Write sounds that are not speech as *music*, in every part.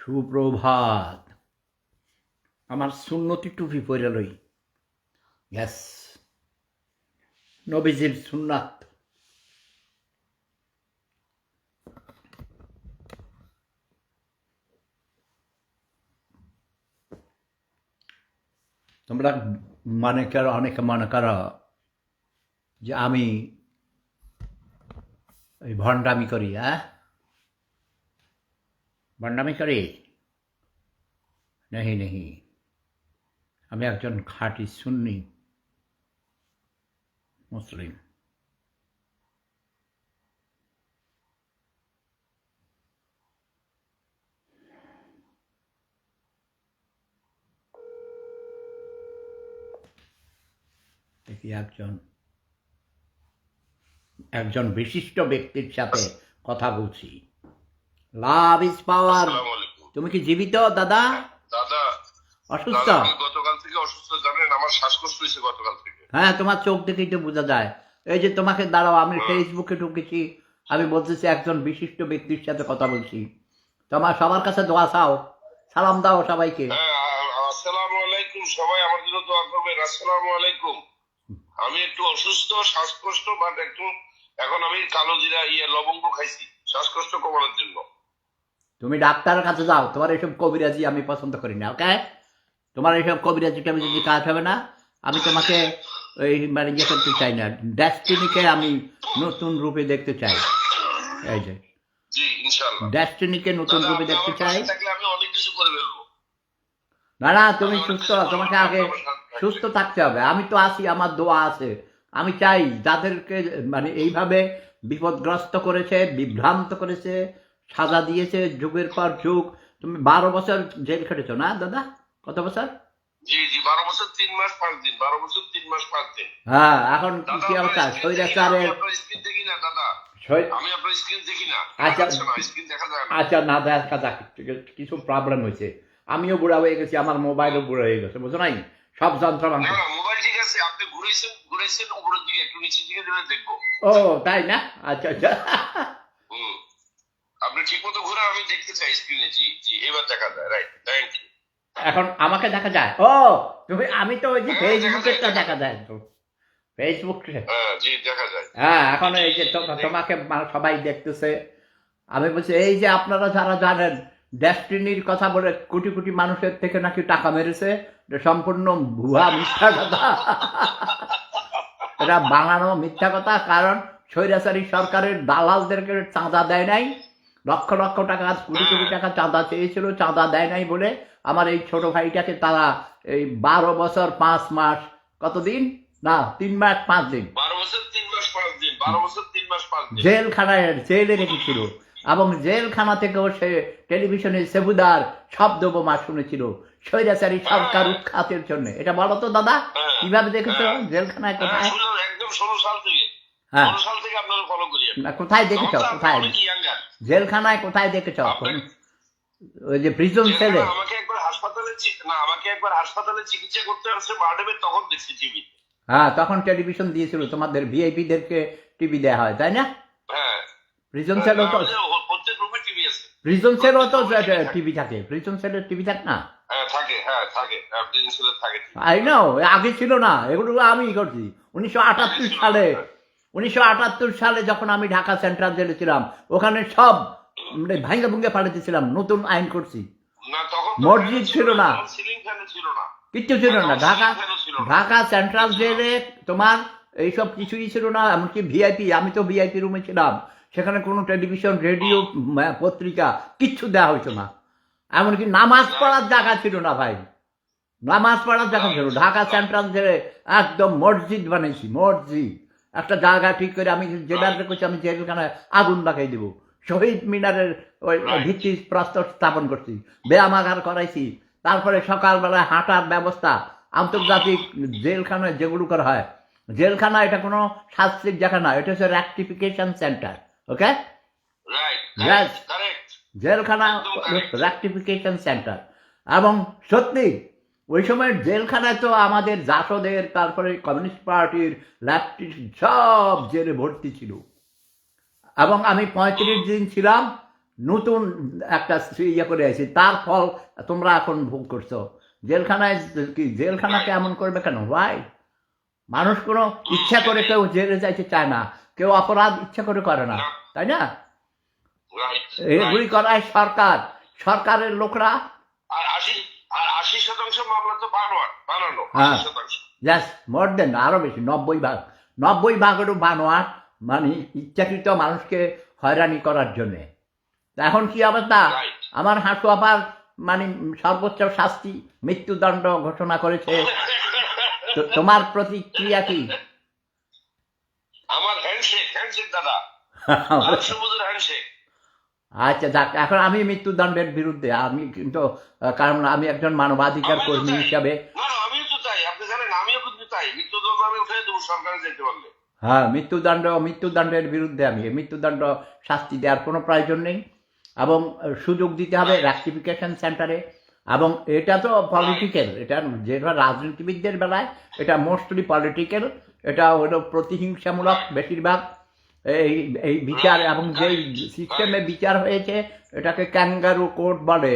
সুপ্রভাত। আমার সুন্নতি টুপি পরে লই। গ্যাস নবীজির সুন্নাত। তোমরা মানে করো, অনেকে মনে করো যে আমি ভণ্ডামি করি হ্যাঁ? ভণ্ডামি করি নেহি নেহি। আমি একজন খাঁটি সুন্নি মুসলিম। দেখি একজন একজন বিশিষ্ট ব্যক্তির সাথে কথা বলছি। Love is power. তুমি কি জীবিত দাদা? দাদা অসুস্থ? আমি গতকাল থেকে অসুস্থ জানেন আমার শ্বাসকষ্ট হয়েছে গতকাল থেকে। হ্যাঁ তোমার চোখ দেখেই তো বোঝা যায়। এই যে তোমাকে দাঁড়াও আমি ফেসবুকে ঢুকেছি। আমি বলতেছি একজন বিশিষ্ট ব্যক্তির সাথে কথা বলছি। তোমার সবার কাছে দোয়া চাও। সালাম দাও সবাইকে। হ্যাঁ আসসালামু আলাইকুম সবাই আমার জন্য দোয়া করবেন। আসসালামু আলাইকুম আমি একটু অসুস্থ শ্বাসকষ্ট বাট একটু এখন আমি কালো জিরা ইয়ে লবঙ্গ খাইছি শ্বাসকষ্ট কমানোর জন্য। তুমি ডাক্তারের কাছে যাও তোমার এইসব কবিরাজি আমি পছন্দ করি না ওকে তোমার এইসব কবিরাজি আমি যদি কাজ হবে না আমি তোমাকে ওই মানে ইয়ে করতে চাই না ডেস্টিনিকে আমি নতুন রূপে দেখতে চাই। এই যে। ডেস্টিনিকে নতুন রূপে দেখতে চাই। না না তুমি সুস্থ তোমাকে আগে। সুস্থ থাকতে হবে। আমি তো আছি আমার দোয়া আছে। আমি চাই যাদেরকে মানে এইভাবে বিপদগ্রস্ত করেছে বিভ্রান্ত করেছে সাজা দিয়েছে যুগের পর যুগ। তুমি বারো বছর জেল খেটেছো না দাদা? কত বছর? জি জি বারো বছর তিন মাস পাঁচ দিন। বারো বছর তিন মাস পাঁচ দিন। হ্যাঁ এখন কি দাদা কি আপনার অবস্থা? screen দেখি না, আমি স্বৈরাচারের দেখি না দাদা। আমি আপনার স্ক্রিন দেখি না। আচ্ছা। আচ্ছা স্ক্রিন দেখা যায় আচ্ছা না দেখা যাক। কিছু প্রবলেম হয়েছে। আমিও বুড়া হয়ে গেছি আমার মোবাইলও বুড়া হয়ে গেছে বুঝো নাই? সব যন্ত্র মোবাইল ঠিক আছে আপনি ঘুরেছেন ঘুরেছেন উপরের দিকে একটু নিচের দিকে দেখব। ও তাই না? আচ্ছা আচ্ছা। ঠিক মতো ঘুরে আমি দেখতে চাই স্ক্রিনে জি জি এবার দেখা যায় রাইট থ্যাংক ইউ এখন আমাকে দেখা যায়। ও তুমি আমি তো ওই যে হ্যাঁ, ফেসবুকেরটা দেখা যায় তো। ফেসবুক হ্যাঁ জি দেখা যায়। হ্যাঁ এখন এই যে তোমাকে সবাই দেখতেছে। আমি বলছি এই যে আপনারা যারা জানেন ডেস্টিনির কথা বলে কোটি কোটি মানুষের থেকে নাকি টাকা মেরেছে সম্পূর্ণ ভুয়া মিথ্যা কথা। এটা বানানো মিথ্যা কথা কারণ স্বৈরাচারী সরকারের দালালদেরকে চাঁদা দেয় নাই। লক্ষ লক্ষ টাকা কোটি কোটি টাকা চাঁদা চেয়েছিল চাঁদা দেয় নাই বলে আমার এই ছোট ভাইটাকে তারা এই বারো বছর পাঁচ মাস কতদিন? না তিন মাস পাঁচ দিন। জেলখানায় জেলে রেখেছিল। এবং জেলখানা থেকেও সে টেলিভিশনে সেবুদার শব্দ বোমা শুনেছিল। স্বৈরাচারী সরকার উৎখাতের জন্য। এটা বলো তো দাদা হ্যাঁ। কীভাবে দেখেছ হ্যাঁ। জেলখানায় হ্যাঁ, কোথায়? একদম ষোলো সাল থেকে। হ্যাঁ। ষোলো সাল থেকে আপনারা ফলো করি না, কোথায় দেখেছ? কোথায়? জেলখানায় কোথায় দেখেছ? ওই যে প্রিজন যেখানে সেলে আমাকে একবার হাসপাতালে না আমাকে একবার হাসপাতালে চিকিৎসা করতে আসছে বারডেমের তখন দেখছি টিভি হ্যাঁ তখন টেলিভিশন দিয়েছিল তোমাদের ভিআইপিদেরকে টিভি দেওয়া হয় তাই না? হ্যাঁ। প্রিজন সেলও তো প্রত্যেক রুমে টিভি আছে। প্রিজন সেলও তো টিভি থাকে। প্রিজন সেলের টিভি থাকে না? হ্যাঁ থাকে হ্যাঁ আই নো আগে ছিল না এগুলো আমি করছি। উনিশশো আটাত্তর সালে উনিশশো আটাত্তর সালে যখন আমি ঢাকা সেন্ট্রাল জেলে ছিলাম ওখানে সব মানে ভাঙ্গে ভুঙ্গে পাঠাতেছিলাম নতুন আইন করছি। মসজিদ ছিল না। কিচ্ছু ছিল না। ঢাকা। ঢাকা সেন্ট্রাল জেলে তোমার এইসব কিছুই ছিল না এমনকি ভিআইপি আমি তো ভিআইপি রুমে ছিলাম। সেখানে কোনো টেলিভিশন রেডিও পত্রিকা কিচ্ছু দেওয়া হইতো না। এমনকি নামাজ পড়ার জায়গা ছিল না ভাই। নামাজ পড়ার জায়গা ছিল ঢাকা সেন্ট্রাল জেলে একদম মসজিদ বানিয়েছি মসজিদ। একটা জায়গা ঠিক করে আমি যে জেলার করছি আমি জেলখানায় আগুন লাগাই দেবো। শহীদ মিনারের ওই. ভিত্তি প্রস্তর স্থাপন করছি ব্যায়ামাগার করাইছি। তারপরে সকালবেলায় হাঁটার ব্যবস্থা আন্তর্জাতিক জেলখানায় যেগুলো করা হয়। জেলখানা এটা কোনো শাস্ত্রিক জায়গা না এটা হচ্ছে র্যাকটিফিকেশন সেন্টার ওকে? জেলখানা. র্যাকটিফিকেশন সেন্টার এবং সত্যি ওই সময় জেলখানায় তো আমাদের জাসদের তারপরে কমিউনিস্ট পার্টির ল্যাপটি সব জেলে ভর্তি ছিল। এবং আমি পঁয়ত্রিশ দিন ছিলাম নতুন একটা ইয়ে করে আছি তার ফল তোমরা এখন ভোগ করছ। জেলখানায় কি জেলখানাকে এমন করবে কেন? ভাই মানুষ কোনো ইচ্ছা করে কেউ জেলে যাইতে চায় না। কেউ অপরাধ ইচ্ছা করে করে না। তাই না? এগুলি করায় সরকার। সরকারের লোকরা আর আশি আর আশি শতাংশ মামলা তো বানোয়ার বানানো। হ্যাঁ। মোর দেন আরও বেশি নব্বই ভাগ। নব্বই ভাগেরও বানোয়াট মানে ইচ্ছাকৃত মানুষকে হয়রানি করার জন্যে। এখন কি অবস্থা? আমার হাঁটু আবার মানে সর্বোচ্চ শাস্তি মৃত্যুদণ্ড ঘোষণা করেছে। তোমার প্রতিক্রিয়া কি? আমার হ্যান্ডশেক হ্যান্ডশেক দাদা। *laughs* হ্যান্ডশেক আচ্ছা যাক এখন আমি মৃত্যুদণ্ডের বিরুদ্ধে আমি কিন্তু কারণ আমি একজন মানবাধিকার কর্মী হিসাবে। হ্যাঁ মৃত্যুদণ্ড মৃত্যুদণ্ডের বিরুদ্ধে আমি মৃত্যুদণ্ড শাস্তি দেওয়ার কোনো প্রয়োজন নেই। এবং সুযোগ দিতে হবে রেক্টিফিকেশন সেন্টারে এবং এটা তো পলিটিক্যাল এটা যেটা রাজনীতিবিদদের বেলায় এটা মোস্টলি পলিটিক্যাল এটা হলো প্রতিহিংসামূলক বেশিরভাগ। এই এই বিচার এবং যেই সিস্টেমে বিচার হয়েছে এটাকে ক্যাঙ্গারু কোর্ট বলে।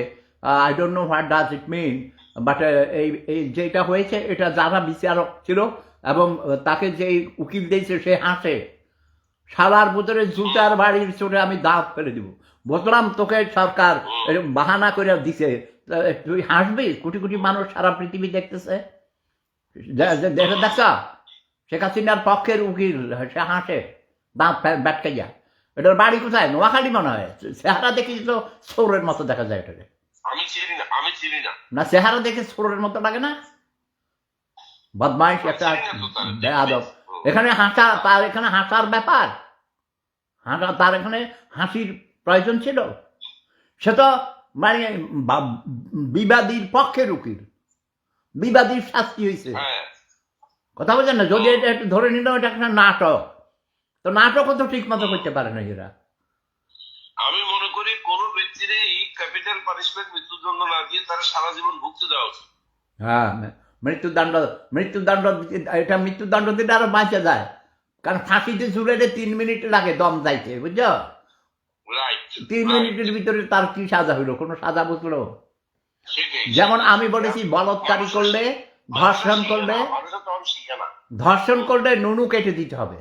I don't know what does it mean but এই এই যেটা হয়েছে এটা যারা বিচারক ছিল এবং তাকে যেই উকিল দিয়েছে সে হাসে। শালার ভিতরে জুতার বাড়ির চোটে আমি দাঁত ফেলে দিব। বললাম তোকে সরকার বাহানা করে দিছে। তুই হাসবি? কোটি কোটি মানুষ সারা পৃথিবী দেখতেছে। দেখে দেখ শেখ হাসিনার পক্ষের উকিল সে হাসে। দাঁত ব্যাটকাইয়া এটার বাড়ি কোথায়? নোয়াখালী মনে হয়। চেহারা দেখি তো সৌরের মতো দেখা যায় এটাকে আমি চিনি না আমি চিনি না। না চেহারা দেখে সৌরের মতো লাগে না? বদমাইশ একটা বেয়াদব এখানে হাসা তার এখানে হাসার ব্যাপার। হাসা তার এখানে হাসির প্রয়োজন ছিল। সে তো মানে বিবাদীর পক্ষে উকিল বিবাদীর শাস্তি হয়েছে হ্যাঁ। কথা বলছেন না? যদি এটা একটু ধরে নিল এটা একটা নাটক। তো নাটকও তো ঠিক মতো করতে পারে না এরা। আমি মনে করি কোন ব্যক্তির এই ক্যাপিটাল পানিশমেন্ট মৃত্যুদণ্ড না দিয়ে তারা সারা জীবন ভুগতে দেওয়া উচিত। হ্যাঁ মৃত্যুদণ্ড মৃত্যুদণ্ড এটা মৃত্যুদণ্ড দিলে আরও বাঁচা যায়। কারণ ফাঁসিতে ঝুলে তিন মিনিট লাগে দম যাইতে বুঝছ? তিন মিনিটের ভিতরে তার কি সাজা হইল? কোনো সাজা বুঝলো? যেমন আমি বলেছি বলৎকারী করলে ধর্ষণ করলে ধর্ষণ করলে নুনু কেটে দিতে হবে।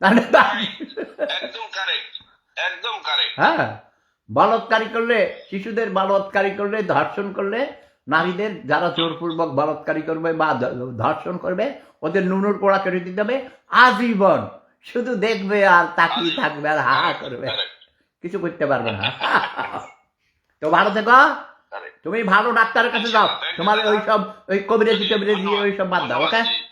একদম কারেক্ট একদম কারেক্ট হ্যাঁ বলৎকারী করলে শিশুদের বলৎকারী করলে ধর্ষণ করলে নারীদের যারা জোরপূর্বক বলৎকারী করবে বা ধর্ষণ করবে ওদের নুনুর পোড়া কেটে দিতে হবে আজীবন। শুধু দেখবে আর তাকিয়ে থাকবে আর হা হা করবে। কিছু করতে পারবে না। তো ভালো থেকো। তুমি ভালো ডাক্তারের কাছে যাও। তোমার ওই সব ওই কবিরাজি টবিরাজি ওই সব বাদ দাও ওকে?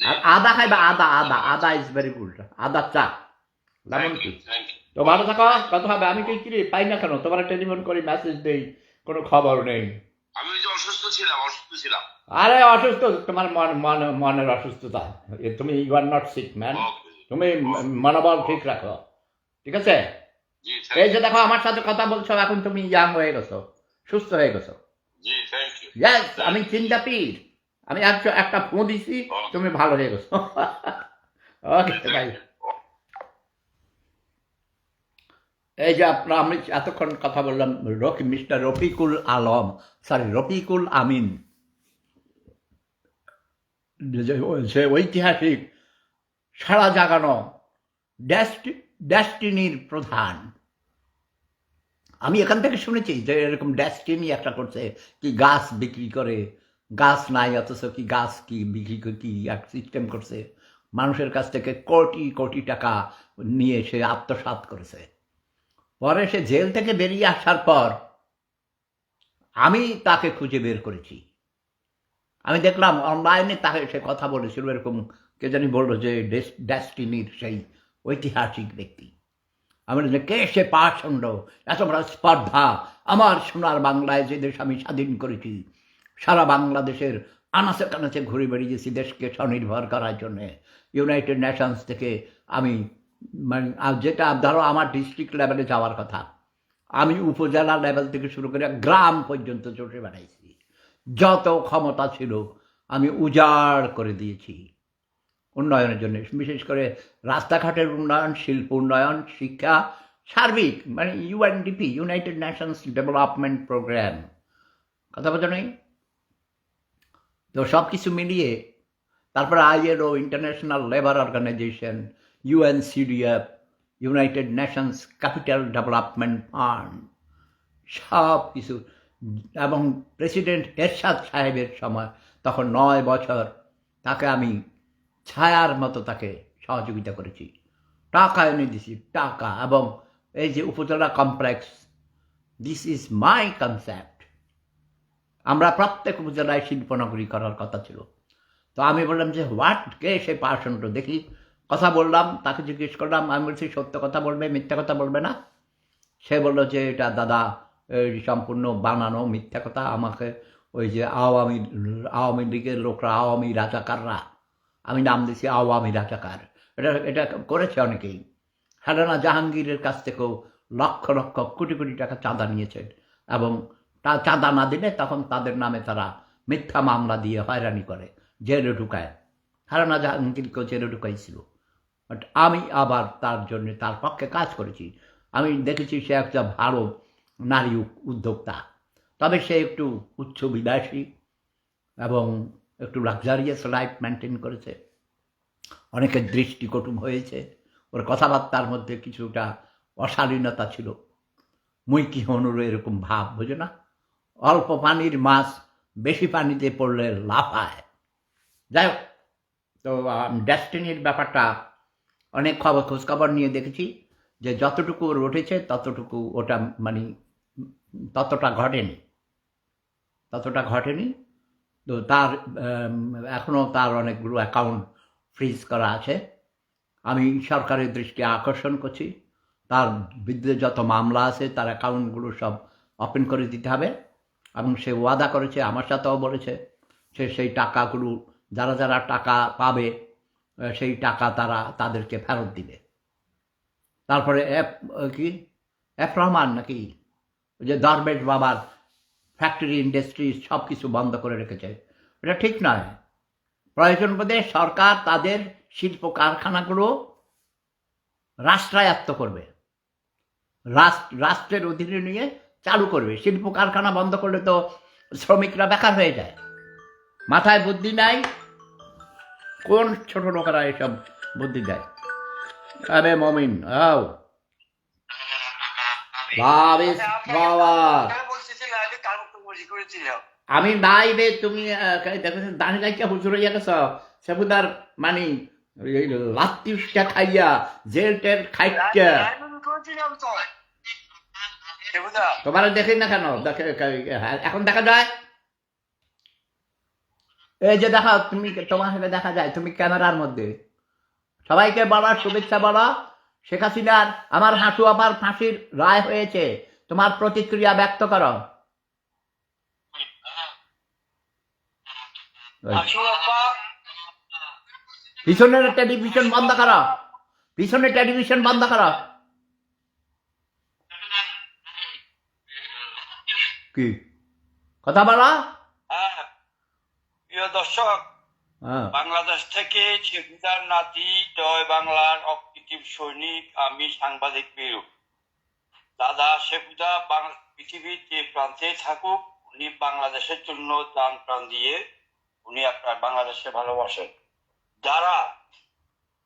আর আদা খাইবে আদা আদা আদা ইজ ভেরি গুড আদা চা। লেমন টি তো ভালো থাকো কথা হবে। আমি কি কি পাই না কেন তোমার টেলিফোন করে মেসেজ দেই কোনো খবর নেই। আমি যে অসুস্থ ছিলাম অসুস্থ ছিলাম। আরে অসুস্থ তোমার মন মন মনের অসুস্থতা। তুমি you are not sick man তুমি মনোবল ঠিক রাখো। ঠিক আছে? এই যে দেখো আমার সাথে কথা বলছো এখন তুমি ইয়াং হয়ে গেছো সুস্থ হয়ে গেছো। জি থ্যাংক ইউ ইয়েস আমি চিন্তা পীর আমি একটা একটা ফোন দিছি, তুমি ভালো হয়ে গেছো। ওকে বাই এই যে আপনার আমি এতক্ষণ কথা বললাম রকি মিস্টার রফিকুল আলম। সরি রফিকুল আমিন। সে ঐতিহাসিক সারা জাগানো ড্যাস্টি ড্যাস্টিনির প্রধান। আমি এখান থেকে শুনেছি যে এরকম ড্যাস্টিনি একটা করছে, কি গাছ বিক্রি করে গাছ নাই, অথচ কি গাছ কি বিক্রি করে কি এক সিস্টেম করছে? মানুষের কাছ থেকে কোটি কোটি টাকা নিয়ে সে আত্মসাৎ করেছে। পরে সে জেল থেকে বেরিয়ে আসার পর আমি তাকে খুঁজে বের করেছি। আমি দেখলাম অনলাইনে তাকে সে কথা বলেছিল, এরকম কে জানি বলল যে ডেস- ডেস্টিনির সেই ঐতিহাসিক ব্যক্তি। আমি কে সে পাষণ্ড? এত বড় স্পর্ধা। আমার সোনার বাংলায় যে দেশ আমি স্বাধীন করেছি সারা বাংলাদেশের আনাচে কানাচে ঘুরে বেরিয়েছি দেশকে স্বনির্ভর করার জন্যে। ইউনাইটেড নেশনস থেকে আমি মানে যেটা, ধরো, আমার ডিস্ট্রিক্ট লেভেলে যাওয়ার কথা। আমি উপজেলা লেভেল থেকে শুরু করে গ্রাম পর্যন্ত চটে বেড়াইছি। যত ক্ষমতা ছিল, আমি উজাড় করে দিয়েছি। উন্নয়নের জন্য, বিশেষ করে রাস্তাঘাটের উন্নয়ন, শিল্প উন্নয়ন, শিক্ষা, সার্বিক মানে UNDP United Nations Development Programme কথা বলছো নেই? তো সব কিছু মিলিয়ে, তারপরে ILO International Labour Organization UNCDF United Nations Capital Development Fund সব কিছু এবং প্রেসিডেন্ট এরশাদ সাহেবের সময়, তখন নয় বছর, তাকে আমি ছায়ার মতো তাকে সহযোগিতা করেছি। টাকা এনে দিছি, টাকা। এবং এই যে upazila complex this is my concept আমরা প্রত্যেক উপজেলায় শিল্পনগরী করার কথা ছিল। তো আমি বললাম যে, হোয়াট? কে সে পার্সনটা দেখি, কথা বললাম, তাকে জিজ্ঞেস করলাম, আমি বলছি, সত্য কথা বলবে, মিথ্যা কথা বলবে না? সে বলল যে, এটা দাদা, এই সম্পূর্ণ বানানো মিথ্যা কথা, আমাকে ওই যে আওয়ামী আওয়ামী লীগের লোকরা, আওয়ামী রাজাকাররা, আমি নাম দিছি আওয়ামী রাজাকার। এটা এটা করেছে অনেকেই। হেলেনা জাহাঙ্গীরের কাছ থেকেও লক্ষ লক্ষ কোটি কোটি টাকা চাঁদা নিয়েছেন এবং তা চাঁদা না দিলে তখন তাদের নামে তারা মিথ্যা মামলা দিয়ে হয়রানি করে, জেলে ঢুকায়। হেলেনা জাহাঙ্গীরকেও জেলে ঢুকাইছিল। বাট আমি আবার তার জন্য তার পক্ষে কাজ করেছি। আমি দেখেছি সে একটা ভালো নারী উদ্যোক্তা। তবে সে একটু উচ্চ বিলাসী এবং একটু লাক্সারিয়াস লাইফ মেনটেন করেছে। অনেকের দৃষ্টিকটু হয়েছে। ওর কথাবার্তার মধ্যে কিছুটা অশালীনতা ছিল। মুই কি হনুর এরকম ভাব, বুঝো না? অল্প পানির মাছ বেশি পানিতে পড়লে লাফায় যাই হোক, তো ডেস্টিনির ব্যাপারটা অনেক খবর, খোঁজখবর নিয়ে দেখেছি যে যতটুকু ওর উঠেছে, ততটুকু ওটা মানে ততটা ঘটেনি। ততটা ঘটেনি। তো তার এখনও তার অনেকগুলো অ্যাকাউন্ট ফ্রিজ করা আছে। আমি সরকারের দৃষ্টি আকর্ষণ করছি। তার বিরুদ্ধে যত মামলা আছে, তার অ্যাকাউন্টগুলো সব ওপেন করে দিতে হবে। এবং সে ওয়াদা করেছে, আমার সাথেও বলেছে সে সেই টাকাগুলো যারা যারা টাকা পাবে সেই টাকা তারা তাদেরকে ফেরত দিবে। তারপরে এফ কি? এফ রহমান নাকি? যে দরবেশ বাবার ফ্যাক্টরি, ইন্ডাস্ট্রি সব কিছু বন্ধ করে রেখেছে। এটা ঠিক নয়। প্রয়োজন বোধে সরকার তাদের শিল্প কারখানাগুলো রাষ্ট্রায়ত্ত করবে। রাষ্ট্র, রাষ্ট্রের অধীনে নিয়ে চালু করবে। শিল্প কারখানা বন্ধ করলে তো শ্রমিকরা বেকার হয়ে যায়। মাথায় বুদ্ধি নাই? কোন ছোট লোকেরা এসব বুদ্ধি দেয়? আরে মমিন, আও। আমি নাই রে তুমি দেখো দানি লাইকা হুজুর হইয়া গেছ। সেবুদার মানে এই লাত্তি খাইয়া, জেল টেল খাইয়া তোমার দেখি না কেন? এখন দেখা যায়? এই যে দেখা তুমি তোমার সাথে দেখা যায় তুমি ক্যামেরার মধ্যে। সবাইকে শুভেচ্ছা বলা। শেখ হাসিনার আমার হাঁটু আমার ফাঁসির রায় হয়েছে। তোমার প্রতিক্রিয়া ব্যক্ত করো। পিছনের টেলিভিশন বন্ধ করো। পিছনের টেলিভিশন বন্ধ করো। কি? কথা বলো। হ্যাঁ, প্রিয় দর্শক হ্যাঁ। বাংলাদেশ থেকে নাতি জয় বাংলার অকৃত্রিম সৈনিক আমি সাংবাদিক মেরু। দাদা শেখুদা পৃথিবীর যে প্রান্তে থাকুক উনি বাংলাদেশের জন্য দান প্রাণ দিয়ে উনি আপনার বাংলাদেশে ভালোবাসেন। যারা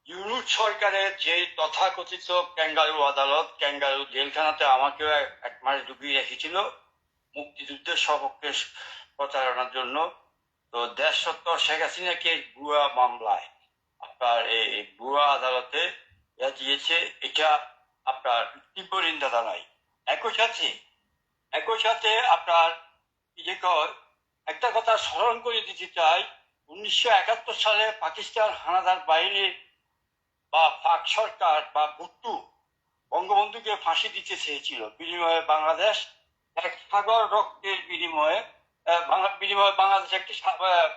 ইউনুস সরকারের যে তথাকথিত ক্যাঙ্গারু আদালত ক্যাঙ্গারু জেলখানাতে আমাকেও এক- এক মাস ডুবিয়ে রেখেছিল মুক্তিযুদ্ধের সপক্ষে প্রচারণার জন্য। তো দেশ সত্তর শেখ হাসিনাকে ভুয়া মামলায় আপনার এই ভুয়া আদালতে দিয়েছে, এটা আপনার তীব্র নিন্দা জানাই একই সাথে একই সাথে আপনার যে একটা কথা স্মরণ করে দিতে চাই, উনিশশো একাত্তর সালে পাকিস্তান হানাদার বাহিনীর বা পাক সরকার বা ভুট্টু বঙ্গবন্ধুকে ফাঁসি দিতে চেয়েছিল। বিনিময়ে বাংলাদেশ এক সাগর রক্তের বিনিময়ে বিনিময়ে বাংলাদেশ একটি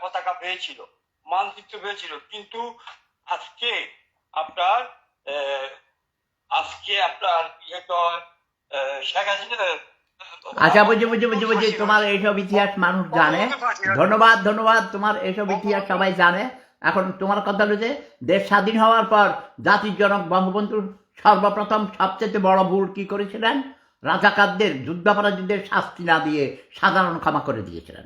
পতাকা পেয়েছিল, মানচিত্র পেয়েছিল। কিন্তু আজকে আপনার আজকে আপনার ইয়ে শেখ আচ্ছা বুঝি বুঝি বুঝি বুঝি তোমার এইসব ইতিহাস মানুষ জানে। ধন্যবাদ ধন্যবাদ, তোমার এইসব ইতিহাস সবাই জানে। এখন তোমার কথা যে, দেশ স্বাধীন হওয়ার পর জাতির জনক বঙ্গবন্ধুর সর্বপ্রথম সবচেয়ে বড় ভুল কি করেছিলেন? রাজাকারদের যুদ্ধাপরাধীদের শাস্তি না দিয়ে সাধারণ ক্ষমা করে দিয়েছিলেন।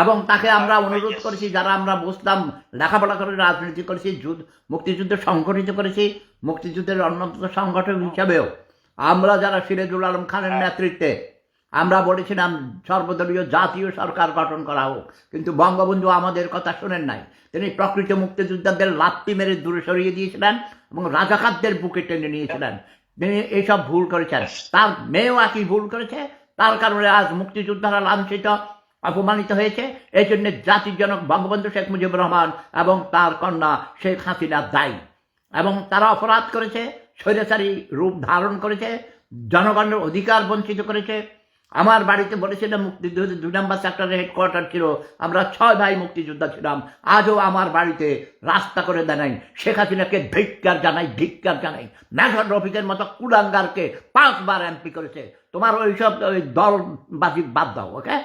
এবং তাকে আমরা অনুরোধ করেছি। যারা আমরা বুঝতাম লেখাপড়া করে রাজনীতি করেছি যুদ্ধ মুক্তিযুদ্ধ সংগঠিত করেছি মুক্তিযুদ্ধের অন্যতম সংগঠন হিসাবেও। আমরা যারা সিরাজুল আলম খানের নেতৃত্বে আমরা বলেছিলাম সর্বদলীয় জাতীয় সরকার গঠন করা হোক। কিন্তু বঙ্গবন্ধু আমাদের কথা শোনেন নাই। তিনি প্রকৃত মুক্তিযোদ্ধাদের লাত্তি মেরে দূরে সরিয়ে দিয়েছিলেন এবং রাজাকারদের বুকে টেনে নিয়েছিলেন। তিনি এইসব ভুল করেছেন তার মেয়েও একই ভুল করেছে। তার কারণে আজ মুক্তিযোদ্ধারা লাঞ্ছিত অপমানিত হয়েছে। এই জন্য জাতির জনক বঙ্গবন্ধু শেখ মুজিবুর রহমান এবং তার কন্যা শেখ হাসিনা দায়ী। এবং তারা অপরাধ করেছে স্বৈরাচারী রূপ ধারণ করেছে জনগণের অধিকার বঞ্চিত করেছে। আমার বাড়িতে বলেছিলাম মুক্তিযুদ্ধ, দুই নম্বর সেক্টরের হেডকোয়ার্টার ছিল। আমরা ছয় ভাই মুক্তিযোদ্ধা ছিলাম। আজও আমার বাড়িতে রাস্তা করে দেনাই। শেখ হাসিনাকে ধিক্কার জানাই ধিক্কার জানাই। মেজর রফিকের মতো কুলাঙ্গারকে পাঁচবার এমপি করেছে। তোমার ওইসব ওই দলবাজি বাদ দাও, ওকে?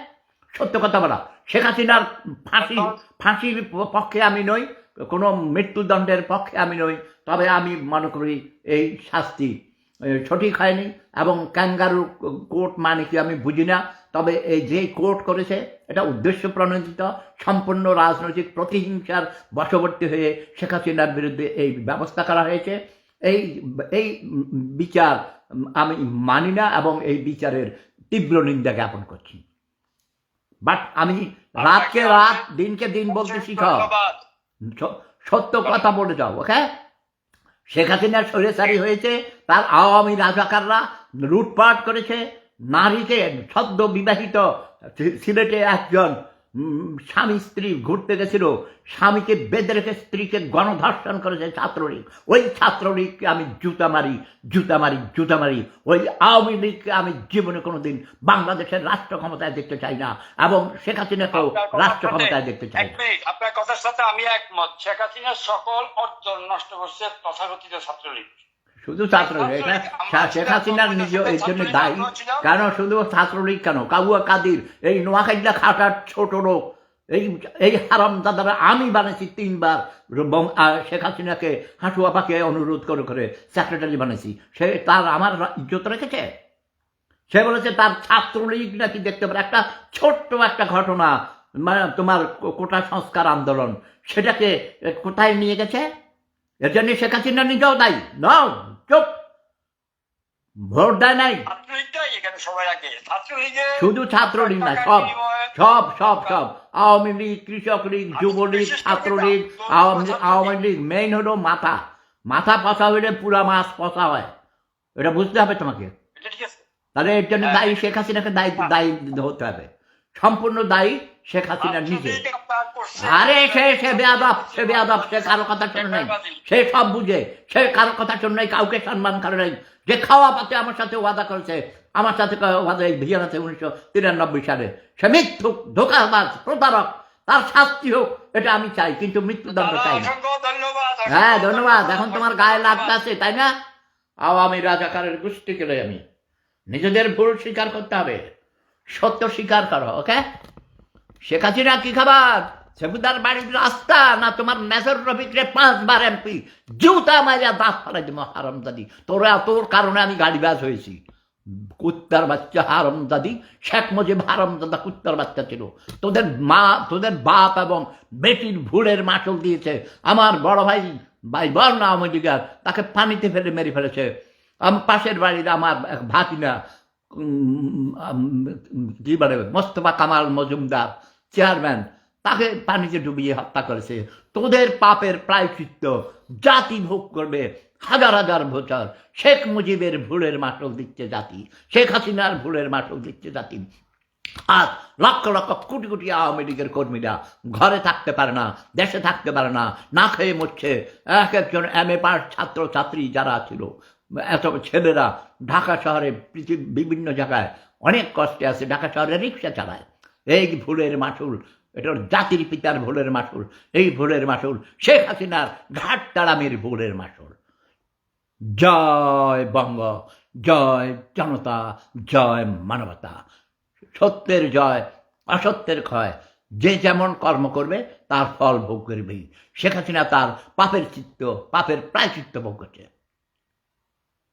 সত্য কথা বলা। শেখ হাসিনার ফাঁসি, ফাঁসির পক্ষে আমি নই, কোনো মৃত্যুদণ্ডের পক্ষে আমি নই। তবে আমি মনে করি এই শাস্তি সঠিক হয়নি এবং ক্যাঙ্গারু কোর্ট মানে কি আমি বুঝি না। তবে এই যে কোর্ট করেছে এটা উদ্দেশ্য প্রণোদিত। সম্পূর্ণ রাজনৈতিক প্রতিহিংসার বশবর্তী হয়ে শেখ হাসিনার বিরুদ্ধে এই ব্যবস্থা করা হয়েছে। এই এই বিচার আমি মানি না এবং এই বিচারের তীব্র নিন্দা জ্ঞাপন করছি। বাট আমি রাতকে রাত দিনকে দিন বলতে শিখাও সত্য কথা বলে যাও ওকে? শেখ হাসিনার সরেসারি হয়েছে তার আওয়ামী রাজাকাররা লুটপাট করেছে নারীকে সদ্য বিবাহিত সিলেটে একজন স্বামী স্ত্রী ঘুরতে গেছিল স্বামীকে বেঁধে রেখে স্ত্রীকে গণধর্ষণ করেছে ছাত্রলীগ। ওই ছাত্রলীগকে আমি জুতা মারি জুতা মারি জুতা মারি। ওই আওয়ামী লীগকে আমি জীবনে কোনোদিন বাংলাদেশের রাষ্ট্র ক্ষমতায় দেখতে চাই না এবং শেখ হাসিনাকেও রাষ্ট্র ক্ষমতায় দেখতে চাই আপনার কথার সাথে আমি একমত। শেখ হাসিনার সকল অর্জন নষ্ট করছে তথাকথিত ছাত্রলীগ। শুধু ছাত্রলীগ শা- শেখ হাসিনার নিজ এই জন্য দায়ী। কেন শুধু ছাত্রলীগ কেন? কাবুয়া কাদির এই নোয়াখাইলা খাটার ছোট লোক এই এই হারাম দাদারা আমি বানাইছি তিনবার শেখ হাসিনাকে হাঁটুয়া পাকে অনুরোধ করে করে সেক্রেটারি বানাইছি। সে তার আমার ইজ্জত রেখেছে? সে বলেছে তার ছাত্রলীগ নাকি দেখতে পারে একটা ছোট্ট একটা ঘটনা মানে তোমার কোটা সংস্কার আন্দোলন। সেটাকে কোথায় নিয়ে গেছে? এর জন্য শেখ হাসিনা নিজেও দায়ী। নাও চুপ। ভোট দেয় নাই। শুধু ছাত্রলীগ না সব সব সব সব। আওয়ামী লীগ কৃষক লীগ যুবলীগ ছাত্রলীগ আওয়ামী আওয়ামী লীগ মেইন হলো মাথা। মাথা পচা হইলে পুরা মাছ পচা হয়। এটা বুঝতে হবে তোমাকে। তাহলে এর জন্য হ্যাঁ। দায়ী শেখ হাসিনাকে দায়ী দায়ী হতে হবে। সম্পূর্ণ দায়ী শেখ হাসিনার নিজে। আরে সে সে বেয়াদব সে বেয়াদব সে কারও কথা শোনে নাই। সে সব বুঝে সে কারও কথা শোনে নাই কাউকে সম্মান করে নাই। যে খাওয়া পাতে আমার সাথে ওয়াদা করেছে আমার সাথে ওয়াদা ভিয়েনাতে উনিশশো তিরানব্বই সালে। সে মিথ্যুক ধোকাবাজ প্রতারক তার শাস্তি হোক এটা আমি চাই কিন্তু মৃত্যুদণ্ড চাই না। হ্যাঁ ধন্যবাদ। এখন তোমার গায়ে লাগতে আছে তাই না? আওয়ামী রাজাকারের গোষ্ঠী কেলে আমি। নিজেদের ভুল স্বীকার করতে হবে। সত্য স্বীকার করো ওকে শেখ হাসিনা কি খাবার? সেবুদার বাড়ির রাস্তা না তোমার মেজর রফিকরে পাঁচবার এমপি জুতা মারিয়া দাঁত ফালাই দিব হারামজাদি। তোরা তোর কারণে আমি গাড়িবাজ হয়েছি। কুত্তার বাচ্চা হারামজাদি। শেখ মুজিব হারামজাদা কুত্তার বাচ্চা ছিল। তোদের মা, তোদের বাপ এবং বেটির ভুলের মাসল দিয়েছে। আমার বড় ভাই ভাই বল না আওয়ামী তাকে পানিতে ফেলে মেরে ফেলেছে। পাশের বাড়ির আমার এক ভাতিনা কি বলে, মোস্তফা কামাল মজুমদার, চেয়ারম্যান, তাকে পানিতে ডুবিয়ে হত্যা করেছে। তোদের পাপের প্রায়চিত্ত জাতি ভোগ করবে হাজার হাজার ভোটার শেখ মুজিবের ভুলের মাসল দিচ্ছে জাতি, শেখ হাসিনার ভুলের মাসল দিচ্ছে জাতি। আর লক্ষ লক্ষ কোটি কোটি আওয়ামী লীগের কর্মীরা ঘরে থাকতে পারে না, দেশে থাকতে পারে না না খেয়ে মরছে। এক একজন এম এ পাস ছাত্র, ছাত্রী যারা ছিল এত ছেলেরা ঢাকা শহরে বিভিন্ন জায়গায় অনেক কষ্টে আছে, ঢাকা শহরে রিক্সা চালায়। এই ভুলের মাসুল, এটা জাতির পিতার ভুলের মাসুল, এই ভুলের মাসুল, শেখ হাসিনার ঘাট তাড়ামির ভুলের মাসুল। জয় বঙ্গ, জয় জনতা, জয় মানবতা। সত্যের জয়, অসত্যের ক্ষয়, যে যেমন কর্ম করবে, তার ফল ভোগ করবেই। শেখ হাসিনা তার পাপের চিত্ত, পাপের প্রায় চিত্ত ভোগ করছে।